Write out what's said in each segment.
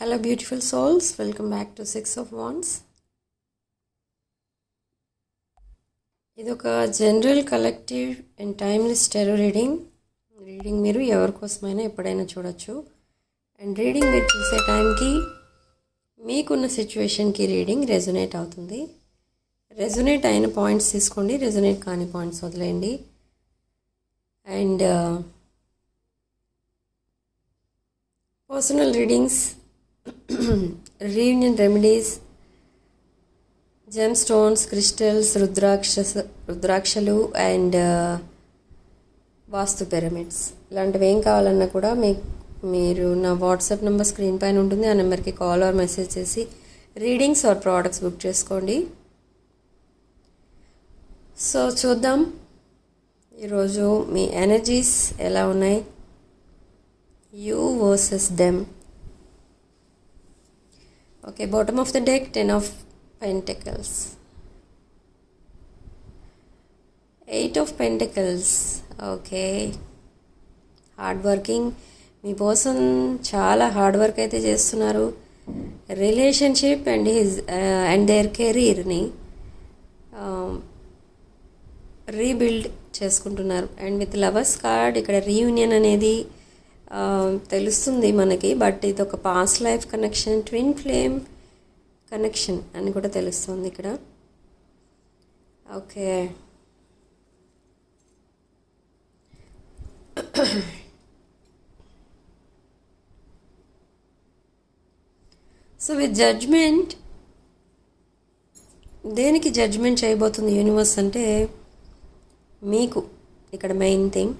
Hello beautiful souls welcome back to six of wands ఇది ఒక general collective and timeless tarot reading reading మీరు ఎవరి కోసమైనా ఎప్పుడైనా చూడొచ్చు. అండ్ రీడింగ్ మీరు చూసే టైంకి మీకున్న సిచ్యువేషన్కి రీడింగ్ రెజొనేట్ అవుతుంది. రెజొనేట్ అయిన పాయింట్స్ తీసుకోండి. రెజొనేట్ కాని పాయింట్స్ వదిలేయండి. And personal readings reunion remedies gem stones crystals rudraksha రుద్రాక్షలు అండ్ వాస్తు పిరమిడ్స్ ఇలాంటివి ఏం కావాలన్నా కూడా మీ మీరు నా వాట్సాప్ నెంబర్ స్క్రీన్ పైన ఉంటుంది. ఆ నెంబర్కి కాల్ ఆర్ మెసేజ్ చేసి రీడింగ్స్ ఆర్ ప్రోడక్ట్స్ బుక్ చేసుకోండి. సో చూద్దాం. ఈరోజు మీ ఎనర్జీస్ ఎలా ఉన్నాయి? You versus them. Okay bottom of the deck ten of pentacles eight of pentacles okay hard working మీ చాలా హార్డ్ వర్క్ అయితే చేస్తున్నారు. Relationship and his and their కెరీర్ని రీబిల్డ్ చేసుకుంటున్నారు. అండ్ విత్ లవర్స్ కార్డ్ ఇక్కడ రీయూనియన్ అనేది తెలుస్తుంది మనకి బట్ ఇది ఒక past life connection twin flame connection అని కూడా తెలుస్తుంది ఇక్కడ. ఓకే. సో విత్ జడ్జ్మెంట్ దేనికి జడ్జ్మెంట్ చేయబోతుంది యూనివర్స్ అంటే మీకు ఇక్కడ మెయిన్ థింగ్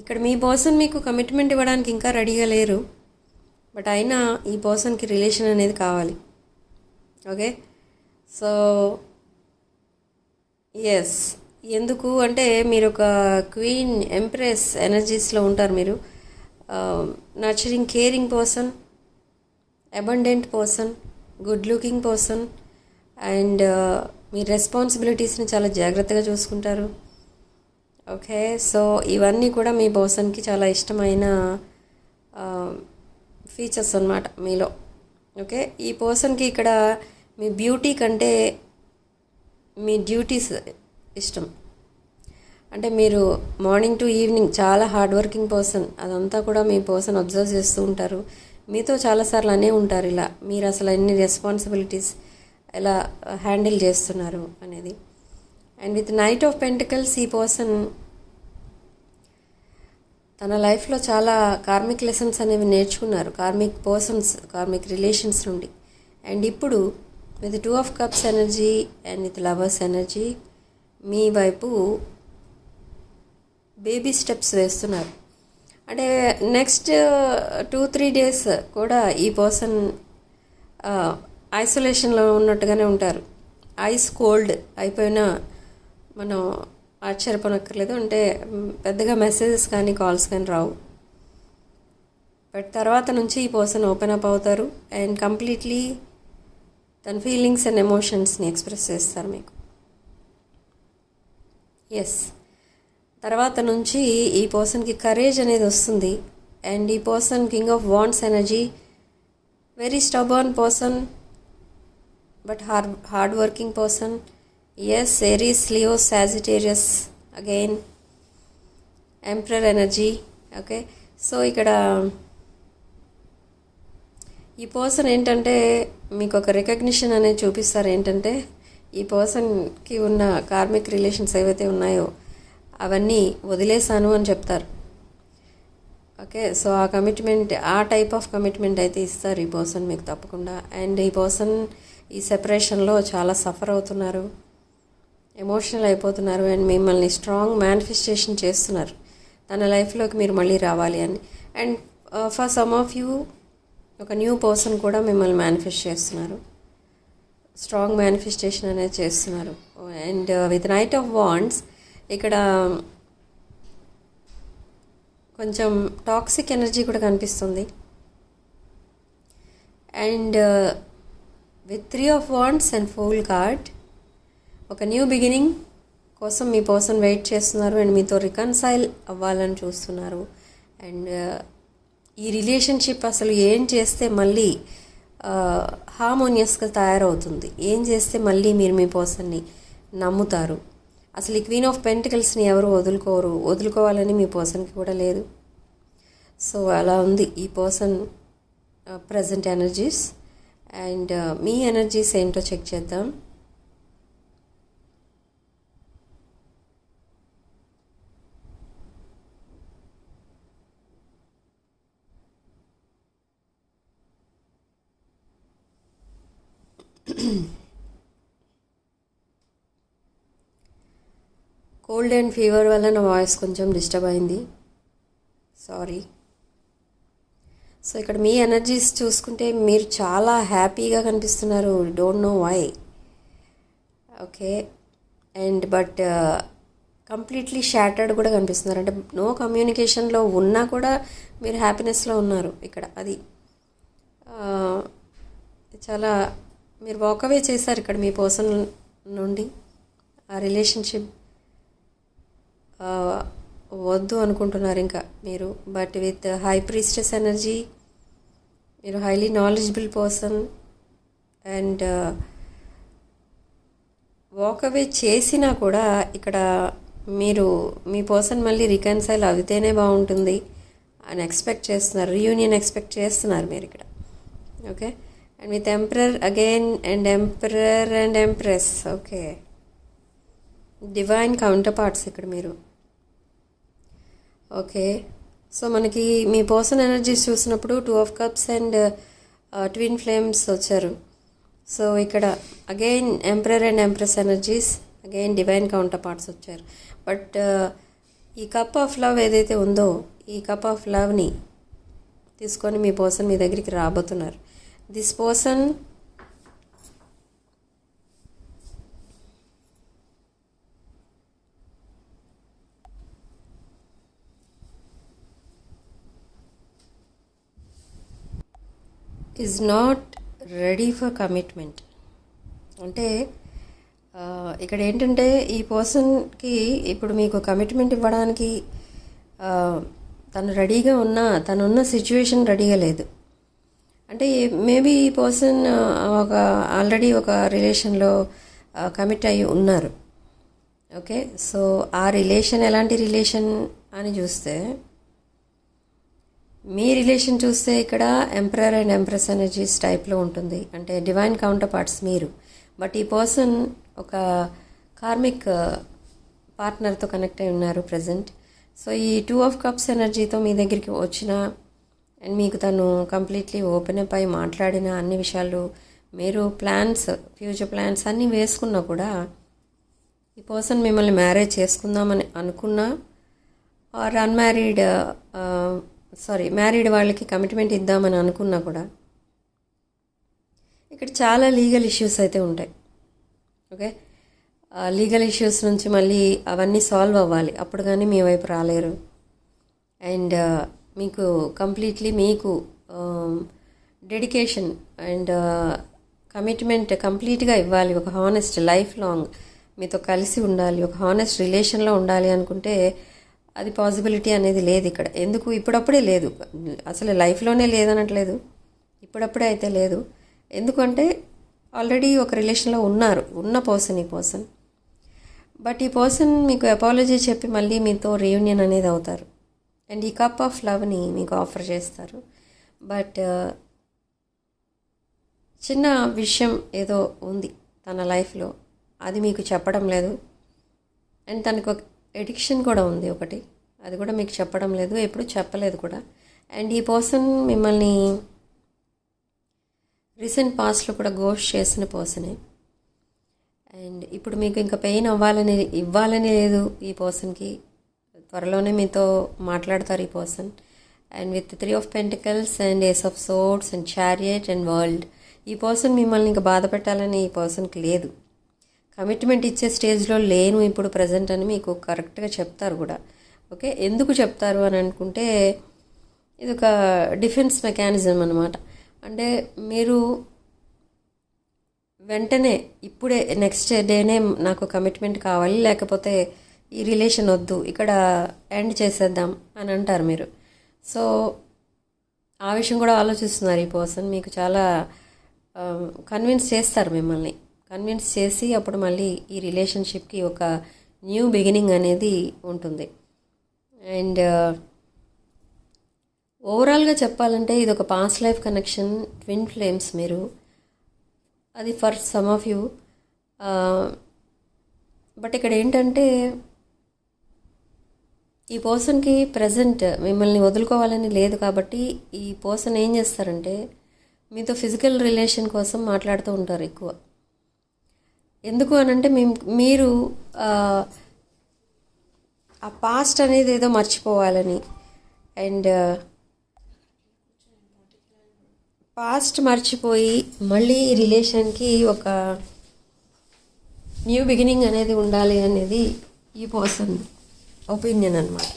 ఇక్కడ మీ పర్సన్ మీకు కమిట్మెంట్ ఇవ్వడానికి ఇంకా రెడీగా లేరు. బట్ అయినా ఈ పర్సన్కి రిలేషన్ అనేది కావాలి. ఓకే? సో ఎస్ ఎందుకు అంటే మీరు ఒక క్వీన్ ఎంప్రెస్ ఎనర్జీస్లో ఉంటారు మీరు. Nurturing caring person abundant person good looking person and మీ రెస్పాన్సిబిలిటీస్ని చాలా జాగ్రత్తగా చూసుకుంటారు. ఓకే సో ఇవన్నీ కూడా మీ పర్సన్కి చాలా ఇష్టమైన ఫీచర్స్ అనమాట మీలో. ఓకే ఈ పర్సన్కి ఇక్కడ మీ బ్యూటీ కంటే మీ డ్యూటీస్ ఇష్టం. అంటే మీరు మార్నింగ్ టు ఈవినింగ్ చాలా హార్డ్ వర్కింగ్ పర్సన్ అదంతా కూడా మీ పర్సన్ అబ్జర్వ్ చేస్తూ ఉంటారు. మీతో చాలాసార్లు అనే ఉంటారు ఇలా మీరు అసలు ఎన్ని రెస్పాన్సిబిలిటీస్ ఎలా హ్యాండిల్ చేస్తున్నారు అనేది. And with knight of pentacles ఈ పర్సన్ తన లైఫ్లో చాలా కార్మిక్ లెసన్స్ అనేవి నేర్చుకున్నారు. కార్మిక్ పర్సన్స్ కార్మిక్ రిలేషన్స్ నుండి. అండ్ ఇప్పుడు with two of cups energy and with lovers energy మీ వైపు బేబీ స్టెప్స్ వేస్తున్నారు. అంటే నెక్స్ట్ టూ త్రీ డేస్ కూడా ఈ పర్సన్ ఐసోలేషన్లో ఉన్నట్టుగానే ఉంటారు. ఐస్ కోల్డ్ అయిపోయిన మనం ఆశ్చర్యపోనక్కర్లేదు అంటే పెద్దగా మెసేజెస్ కానీ కాల్స్ కానీ రావు. బట్ తర్వాత నుంచి ఈ పర్సన్ ఓపెన్ అప్ అవుతారు. అండ్ కంప్లీట్లీ తన ఫీలింగ్స్ అండ్ ఎమోషన్స్ని ఎక్స్ప్రెస్ చేస్తారు మీకు. ఎస్ తర్వాత నుంచి ఈ పర్సన్కి కరేజ్ అనేది వస్తుంది. అండ్ ఈ person king of wands energy very stubborn person but hard hard working person yes Aries Leo Sagittarius again emperor energy okay so ఇక్కడ ఈ పర్సన్ ఏంటంటే మీకు ఒక రికగ్నిషన్ అనేది చూపిస్తారు ఏంటంటే ఈ పర్సన్కి ఉన్న కార్మిక్ రిలేషన్స్ ఏవైతే ఉన్నాయో అవన్నీ వదిలేశాను అని చెప్తారు. ఓకే సో ఆ కమిట్మెంట్ ఆ టైప్ ఆఫ్ కమిట్మెంట్ అయితే ఇస్తారు ఈ పర్సన్ మీకు తప్పకుండా. అండ్ ఈ పర్సన్ ఈ సెపరేషన్లో చాలా సఫర్ అవుతున్నారు. ఎమోషనల్ అయిపోతున్నారు అండ్ మిమ్మల్ని స్ట్రాంగ్ మేనిఫెస్టేషన్ చేస్తున్నారు. తన లైఫ్లోకి మీరు మళ్ళీ రావాలి అని. And for some of you ఒక న్యూ పర్సన్ కూడా మిమ్మల్ని మేనిఫెస్ట్ చేస్తున్నారు. స్ట్రాంగ్ మేనిఫెస్టేషన్ అనేది చేస్తున్నారు. And with knight of wands ఇక్కడ కొంచెం టాక్సిక్ ఎనర్జీ కూడా కనిపిస్తుంది. And with three of wands and fool card ఒక న్యూ బిగినింగ్ కోసం మీ పర్సన్ వెయిట్ చేస్తున్నారు అండ్ మీతో రికన్సైల్ అవ్వాలని చూస్తున్నారు. అండ్ uh, ఈ రిలేషన్షిప్ అసలు ఏం చేస్తే మళ్ళీ uh, హార్మోనియస్గా తయారవుతుంది? ఏం చేస్తే మళ్ళీ మీరు మీ పర్సన్ని నమ్ముతారు? అసలు ఈ క్వీన్ ఆఫ్ పెంటికల్స్ని ఎవరు వదులుకోరు? వదులుకోవాలని మీ పర్సన్కి కూడా లేదు. సో అలా ఉంది ఈ పర్సన్ ప్రజెంట్ ఎనర్జీస్ అండ్ మీ ఎనర్జీస్ ఏంటో చెక్ చేద్దాం. కోల్డ్ అండ్ ఫీవర్ వల్ల నా వాయిస్ కొంచెం డిస్టర్బ్ అయింది. సారీ సో ఇక్కడ మీ ఎనర్జీస్ చూసుకుంటే మీరు చాలా హ్యాపీగా కనిపిస్తున్నారు. Don't know why okay and but completely shattered కూడా కనిపిస్తున్నారు. అంటే నో కమ్యూనికేషన్లో ఉన్నా కూడా మీరు హ్యాపీనెస్లో ఉన్నారు ఇక్కడ. అది uh, చాలా మీరు వాకవే చేశారు ఇక్కడ మీ పర్సన్ నుండి. ఆ రిలేషన్షిప్ వద్దు అనుకుంటున్నారు ఇంకా మీరు. But with high priestess energy మీరు highly knowledgeable person and walk away చేసినా కూడా ఇక్కడ మీరు మీ పర్సన్ మళ్ళీ రికన్సైల్ అవుతేనే బాగుంటుంది అని ఎక్స్పెక్ట్ చేస్తున్నారు. రీయూనియన్ ఎక్స్పెక్ట్ చేస్తున్నారు మీరు ఇక్కడ. Okay and with emperor again and emperor and empress okay divine counterparts ఇక్కడ మీరు. ఓకే సో మనకి మీ పర్సన్ ఎనర్జీస్ చూసినప్పుడు two of cups and twin flames వచ్చారు. సో ఇక్కడ again emperor and empress energies again divine counterparts వచ్చారు but uh, ఈ cup of love ఏదైతే ఉందో ఈ కప్ ఆఫ్ లవ్ని తీసుకొని మీ పర్సన్ మీ దగ్గరికి రాబోతున్నారు. This person is not ready for commitment అంటే ఇక్కడ ఏంటంటే ఈ పర్సన్కి ఇప్పుడు మీకు కమిట్మెంట్ ఇవ్వడానికి తను రెడీగా ఉన్నా తనున్న సిచ్యువేషన్ రెడీగా లేదు. అంటే మేబీ ఈ పర్సన్ ఒక ఆల్రెడీ ఒక రిలేషన్లో కమిట్ అయి ఉన్నారు. ఓకే సో ఆ రిలేషన్ ఎలాంటి రిలేషన్ అని చూస్తే మీ రిలేషన్ చూస్తే ఇక్కడ ఎంపరర్ అండ్ ఎంప్రెస్ ఎనర్జీస్ టైప్లో ఉంటుంది. అంటే డివైన్ కౌంటర్ పార్ట్స్ మీరు. బట్ ఈ పర్సన్ ఒక కార్మిక్ పార్ట్నర్తో కనెక్ట్ అయి ఉన్నారు ప్రజెంట్ సో ఈ టూ ఆఫ్ కప్స్ ఎనర్జీతో మీ దగ్గరికి వచ్చిన అండ్ మీకు తను కంప్లీట్లీ ఓపెన్ అప్ అయి మాట్లాడిన అన్ని విషయాలు మీరు ప్లాన్స్ ఫ్యూచర్ ప్లాన్స్ అన్నీ వేసుకున్నా కూడా ఈ పర్సన్ మిమ్మల్ని మ్యారేజ్ చేసుకుందామని అనుకున్నా ఆర్ అన్మ్యారీడ్ సారీ మ్యారీడ్ వాళ్ళకి కమిట్మెంట్ ఇద్దామని అనుకున్నా కూడా ఇక్కడ చాలా లీగల్ ఇష్యూస్ అయితే ఉంటాయి. ఓకే లీగల్ ఇష్యూస్ నుంచి మళ్ళీ అవన్నీ సాల్వ్ అవ్వాలి. అప్పుడు కానీ మీ వైపు రాలేరు. అండ్ uh, మీకు కంప్లీట్లీ మీకు డెడికేషన్ అండ్ కమిట్మెంట్ కంప్లీట్గా ఇవ్వాలి. ఒక హానెస్ట్ లైఫ్ లాంగ్ మీతో కలిసి ఉండాలి. ఒక హానెస్ట్ రిలేషన్లో ఉండాలి అనుకుంటే అది పాసిబిలిటీ అనేది లేదు ఇక్కడ. ఎందుకు? ఇప్పుడప్పుడే లేదు. అసలు లైఫ్లోనే లేదనట్లేదు. ఇప్పుడప్పుడే అయితే లేదు. ఎందుకంటే ఆల్రెడీ ఒక రిలేషన్లో ఉన్నారు. ఉన్న పర్సన్ ఈ పర్సన్ బట్ ఈ పర్సన్ మీకు అపాలజీ చెప్పి మళ్ళీ మీతో రీయూనియన్ అనేది అవుతారు. అండ్ ఈ కప్ ఆఫ్ లవ్ని మీకు ఆఫర్ చేస్తారు. బట్ uh, చిన్న విషయం ఏదో ఉంది తన లైఫ్లో అది మీకు చెప్పడం లేదు. అండ్ తనకు ఎడిక్షన్ కూడా ఉంది ఒకటి. అది కూడా మీకు చెప్పడం లేదు ఎప్పుడు చెప్పలేదు కూడా. అండ్ ఈ పర్సన్ మిమ్మల్ని రీసెంట్ పాస్ట్లో కూడా గోష్ చేసిన పర్సనే అండ్ ఇప్పుడు మీకు ఇంకా పెయిన్ అవ్వాలని ఇవ్వాలని లేదు ఈ పర్సన్కి త్వరలోనే మీతో మాట్లాడతారు ఈ person and with three of pentacles and ace of swords and chariot and world ఈ పర్సన్ మిమ్మల్ని ఇంకా బాధ పెట్టాలని ఈ పర్సన్కి లేదు. కమిట్మెంట్ ఇచ్చే స్టేజ్లో లేను ఇప్పుడు ప్రజెంట్ అని మీకు కరెక్ట్గా చెప్తారు కూడా. ఓకే ఎందుకు చెప్తారు అని అనుకుంటే ఇది ఒక డిఫెన్స్ మెకానిజం అనమాట అంటే మీరు వెంటనే ఇప్పుడే నెక్స్ట్ డేనే నాకు కమిట్మెంట్ కావాలి లేకపోతే ఈ రిలేషన్ వద్దు ఇక్కడ ఎండ్ చేసేద్దాం అని అంటారు మీరు. సో ఆ విషయం కూడా ఆలోచిస్తున్నారు ఈ పర్సన్ మీకు చాలా um, కన్విన్స్ చేస్తారు మిమ్మల్ని. కన్విన్స్ చేసి అప్పుడు మళ్ళీ ఈ రిలేషన్షిప్కి ఒక న్యూ బిగినింగ్ అనేది ఉంటుంది. అండ్ uh, ఓవరాల్గా చెప్పాలంటే ఇది ఒక past life connection twin flames మీరు. అది for some of you but ఇక్కడ ఏంటంటే ఈ పర్సన్కి ప్రజెంట్ మిమ్మల్ని వదులుకోవాలని లేదు కాబట్టి ఈ పర్సన్ ఏం చేస్తారంటే మీతో ఫిజికల్ రిలేషన్ కోసం మాట్లాడుతూ ఉంటారు ఎక్కువ. ఎందుకు అనంటే మేము మీరు ఆ, పాస్ట్ అనేది ఏదో మర్చిపోవాలని. అండ్ పాస్ట్ మర్చిపోయి మళ్ళీ ఈ రిలేషన్కి ఒక న్యూ బిగినింగ్ అనేది ఉండాలి అనేది ఈ పర్సన్ ఒపీనియన్ అనమాట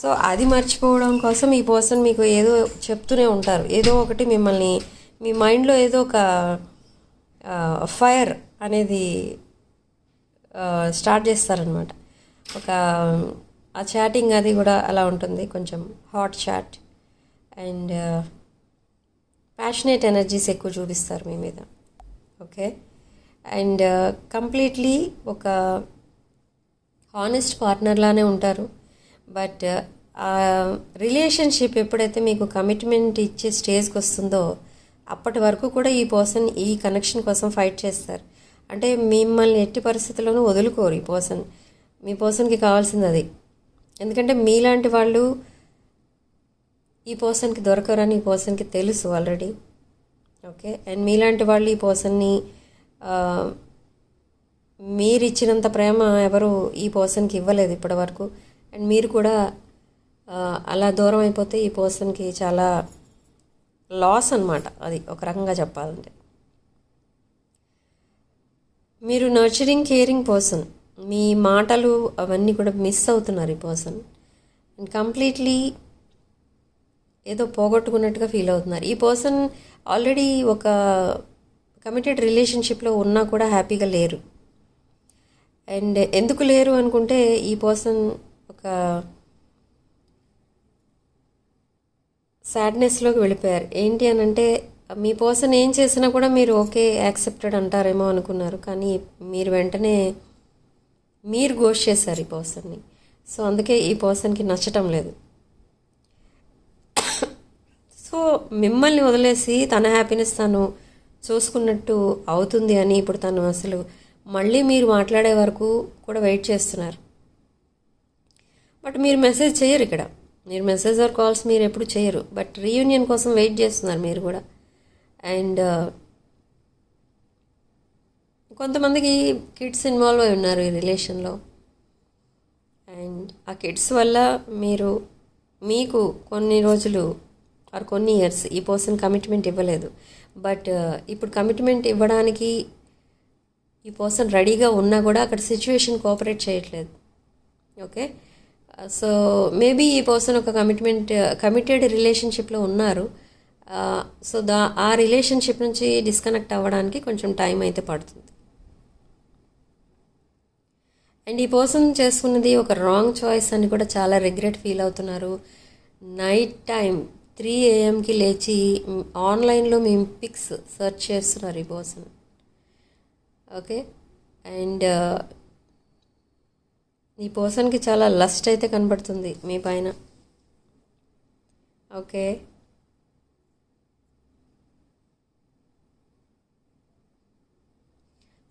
సో అది మర్చిపోవడం కోసం ఈ పర్సన్ మీకు ఏదో చెప్తూనే ఉంటారు. ఏదో ఒకటి మిమ్మల్ని మీ మైండ్లో ఏదో ఒక ఫైర్ అనేది స్టార్ట్ చేస్తారనమాట ఒక ఆ చాటింగ్ అది కూడా అలా ఉంటుంది. కొంచెం hot chat and passionate energies ఎక్కువ చూపిస్తారు మీ మీద. ఓకే అండ్ కంప్లీట్లీ ఒక హానెస్ట్ పార్ట్నర్లానే ఉంటారు. బట్ ఆ రిలేషన్షిప్ ఎప్పుడైతే మీకు కమిట్మెంట్ ఇచ్చే స్టేజ్కి వస్తుందో అప్పటి వరకు కూడా ఈ పర్సన్ ఈ కనెక్షన్ కోసం ఫైట్ చేస్తారు. అంటే మిమ్మల్ని ఎట్టి పరిస్థితుల్లోనూ వదులుకోరు ఈ పర్సన్ మీ పర్సన్కి కావాల్సింది అది. ఎందుకంటే మీలాంటి వాళ్ళు ఈ పర్సన్కి దొరకరని ఈ పర్సన్కి తెలుసు ఆల్రెడీ ఓకే అండ్ మీలాంటి వాళ్ళు ఈ పర్సన్ని మీరు ఇచ్చినంత ప్రేమ ఎవరు ఈ పర్సన్కి ఇవ్వలేదు ఇప్పటి వరకు అండ్ మీరు కూడా అలా దూరం అయిపోతే ఈ పర్సన్కి చాలా లాస్ అనమాట అది ఒక రకంగా చెప్పాలంటే. మీరు నర్చరింగ్ కేరింగ్ పర్సన్ మీ మాటలు అవన్నీ కూడా మిస్ అవుతున్నారు ఈ పర్సన్ అండ్ కంప్లీట్లీ ఏదో పోగొట్టుకున్నట్టుగా ఫీల్ అవుతున్నారు. ఈ పర్సన్ ఆల్రెడీ ఒక కమిటెడ్ రిలేషన్షిప్లో ఉన్నా కూడా హ్యాపీగా లేరు. అండ్ ఎందుకు లేరు అనుకుంటే ఈ పర్సన్ ఒక సాడ్నెస్లోకి వెళ్ళిపోయారు. ఏంటి అని అంటే మీ పర్సన్ ఏం చేసినా కూడా మీరు ఓకే యాక్సెప్టెడ్ అంటారేమో అనుకున్నారు. కానీ మీరు వెంటనే మీరు గోష్ చేశారు ఈ పర్సన్ని సో అందుకే ఈ పర్సన్కి నచ్చటం లేదు. సో మిమ్మల్ని వదిలేసి తన హ్యాపీనెస్ తను చూసుకున్నట్టు అవుతుంది అని ఇప్పుడు తను అసలు మళ్ళీ మీరు మాట్లాడే వరకు కూడా వెయిట్ చేస్తున్నారు. బట్ మీరు మెసేజ్ చేయరు ఇక్కడ. మీరు మెసేజ్ ఆర్ కాల్స్ మీరు ఎప్పుడు చేయరు. బట్ రీయూనియన్ కోసం వెయిట్ చేస్తున్నారు మీరు కూడా. అండ్ కొంతమందికి కిడ్స్ ఇన్వాల్వ్ అయి ఉన్నారు ఈ రిలేషన్లో. అండ్ ఆ కిడ్స్ వల్ల మీరు మీకు కొన్ని రోజులు ఆర్ కొన్ని ఇయర్స్ ఈ పర్సన్ కమిట్మెంట్ ఇవ్వలేదు. బట్ ఇప్పుడు కమిట్మెంట్ ఇవ్వడానికి ఈ పర్సన్ రెడీగా ఉన్నా కూడా అక్కడ సిచ్యువేషన్ కోఆపరేట్ చేయట్లేదు. ఓకే? సో మేబీ ఈ పర్సన్ ఒక కమిట్మెంట్ కమిటెడ్ రిలేషన్షిప్లో ఉన్నారు. సో దా ఆ రిలేషన్షిప్ నుంచి డిస్కనెక్ట్ అవ్వడానికి కొంచెం టైం అయితే పడుతుంది. అండ్ ఈ పర్సన్ చేసుకున్నది ఒక రాంగ్ చాయిస్ అని కూడా చాలా రిగ్రెట్ ఫీల్ అవుతున్నారు. నైట్ టైం త్రీ ఏఎంకి లేచి ఆన్లైన్లో మేము పిక్స్ సెర్చ్ చేస్తున్నారు ఈ పర్సన్ ఓకే అండ్ ఈ పర్సన్కి చాలా లస్ట్ అయితే కనబడుతుంది మీ పైన. ఓకే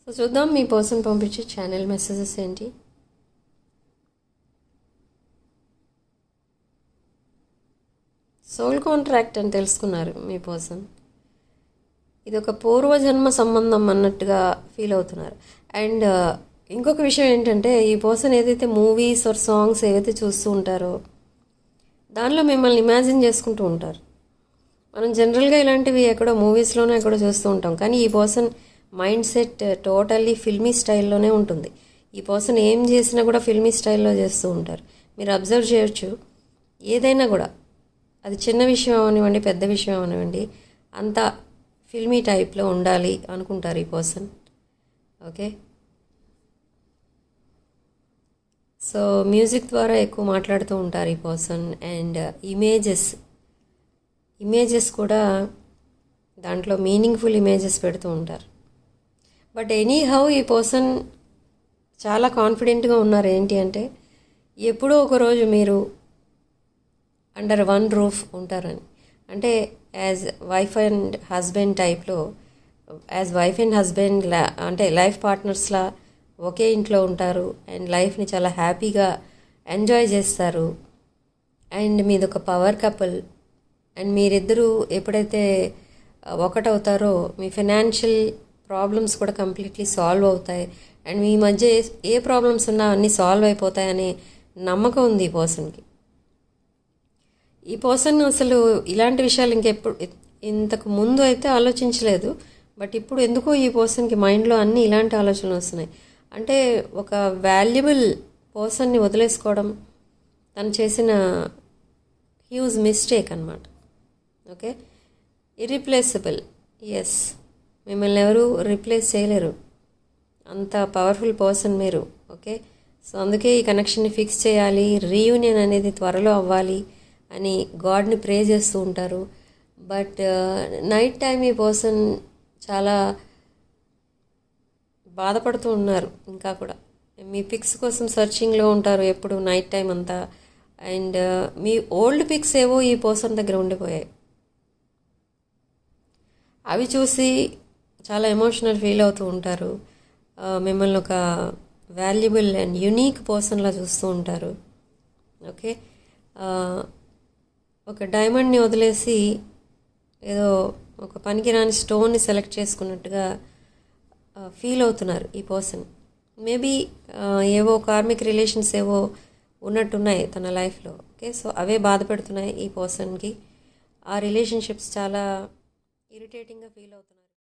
సో చూద్దాం మీ పర్సన్ పంపించే ఛానల్ మెసేజెస్ ఏంటి? సోల్ కాంట్రాక్ట్ అని తెలుసుకున్నారు మీ పర్సన్ ఇది ఒక పూర్వజన్మ సంబంధం అన్నట్టుగా ఫీల్ అవుతున్నారు. అండ్ uh, ఇంకొక విషయం ఏంటంటే ఈ పర్సన్ ఏదైతే మూవీస్ ఆర్ సాంగ్స్ ఏవైతే చూస్తూ ఉంటారో దానిలో మిమ్మల్ని ఇమాజిన్ చేసుకుంటూ ఉంటారు. మనం జనరల్గా ఇలాంటివి ఎక్కడో మూవీస్లోనే ఎక్కడో చూస్తూ ఉంటాం. కానీ ఈ person mindset totally filmy స్టైల్లోనే ఉంటుంది. ఈ పర్సన్ ఏం చేసినా కూడా ఫిల్మీ స్టైల్లో చేస్తూ ఉంటారు. మీరు అబ్జర్వ్ చేయొచ్చు. ఏదైనా కూడా. అది చిన్న విషయం అవనివ్వండి పెద్ద విషయం అవనివ్వండి అంత ఫిల్మీ టైప్లో ఉండాలి అనుకుంటారు ఈ పర్సన్. ఓకే? సో మ్యూజిక్ ద్వారా ఎక్కువ మాట్లాడుతూ ఉంటారు ఈ పర్సన్. And images. ఇమేజెస్ కూడా దాంట్లో మీనింగ్ఫుల్ ఇమేజెస్ పెడుతూ ఉంటారు. బట్ ఎనీ హౌ ఈ పర్సన్ చాలా కాన్ఫిడెంట్గా ఉన్నారు. ఏంటి అంటే ఎప్పుడో ఒకరోజు మీరు అండర్ వన్ రూఫ్ ఉంటారని. అంటే యాజ్ వైఫ్ అండ్ హస్బెండ్ టైప్లో యాజ్ వైఫ్ అండ్ హస్బెండ్ లా అంటే లైఫ్ పార్ట్నర్స్లా ఒకే ఇంట్లో ఉంటారు. అండ్ లైఫ్ని చాలా హ్యాపీగా ఎంజాయ్ చేస్తారు. అండ్ మీది ఒక పవర్ కపుల్ అండ్ మీరిద్దరూ ఎప్పుడైతే ఒకటవుతారో మీ ఫినాన్షియల్ ప్రాబ్లమ్స్ కూడా కంప్లీట్లీ సాల్వ్ అవుతాయి. అండ్ మీ మధ్య ఏ ప్రాబ్లమ్స్ ఉన్నా అన్నీ సాల్వ్ అయిపోతాయనే నమ్మకం ఉంది ఈ పర్సన్కి ఈ పర్సన్ అసలు ఇలాంటి విషయాలు ఇంకెప్పుడు ఇంతకు ముందు అయితే ఆలోచించలేదు. బట్ ఇప్పుడు ఎందుకో ఈ పర్సన్కి మైండ్లో అన్ని ఇలాంటి ఆలోచనలు వస్తున్నాయి. అంటే ఒక వాల్యుబుల్ పర్సన్ని వదిలేసుకోవడం తను చేసిన హ్యూజ్ మిస్టేక్ అనమాట ఓకే ఇర్రిప్లేసబుల్ ఎస్ మిమ్మల్ని ఎవరు రిప్లేస్ చేయలేరు. అంత పవర్ఫుల్ పర్సన్ మీరు ఓకే సో అందుకే ఈ కనెక్షన్ని ఫిక్స్ చేయాలి రీయూనియన్ అనేది త్వరలో అవ్వాలి అని గాడ్ని ప్రే చేస్తూ ఉంటారు. బట్ నైట్ టైం ఈ పర్సన్ చాలా బాధపడుతూ ఉన్నారు ఇంకా కూడా. మీ పిక్స్ కోసం సర్చింగ్లో ఉంటారు ఎప్పుడు నైట్ టైం అంతా. అండ్ uh, మీ ఓల్డ్ పిక్స్ ఏవో ఈ పర్సన్ దగ్గర ఉండిపోయాయి. అవి చూసి చాలా ఎమోషనల్ ఫీల్ అవుతూ ఉంటారు. మిమ్మల్ని ఒక వాల్యుబుల్ అండ్ యునీక్ పర్సన్లా చూస్తూ ఉంటారు. ఓకే ఒక డైమండ్ని వదిలేసి ఏదో ఒక పనికిరాని స్టోన్ని సెలెక్ట్ చేసుకున్నట్టుగా ఫీల్ అవుతున్నారు ఈ పర్సన్ మేబీ ఏవో కార్మిక్ రిలేషన్స్ ఏవో ఉన్నట్టున్నాయి తన లైఫ్లో ఓకే సో అవే బాధపడుతున్నాయి ఈ పర్సన్కి ఆ రిలేషన్షిప్స్ చాలా ఇరిటేటింగ్గా ఫీల్ అవుతున్నారు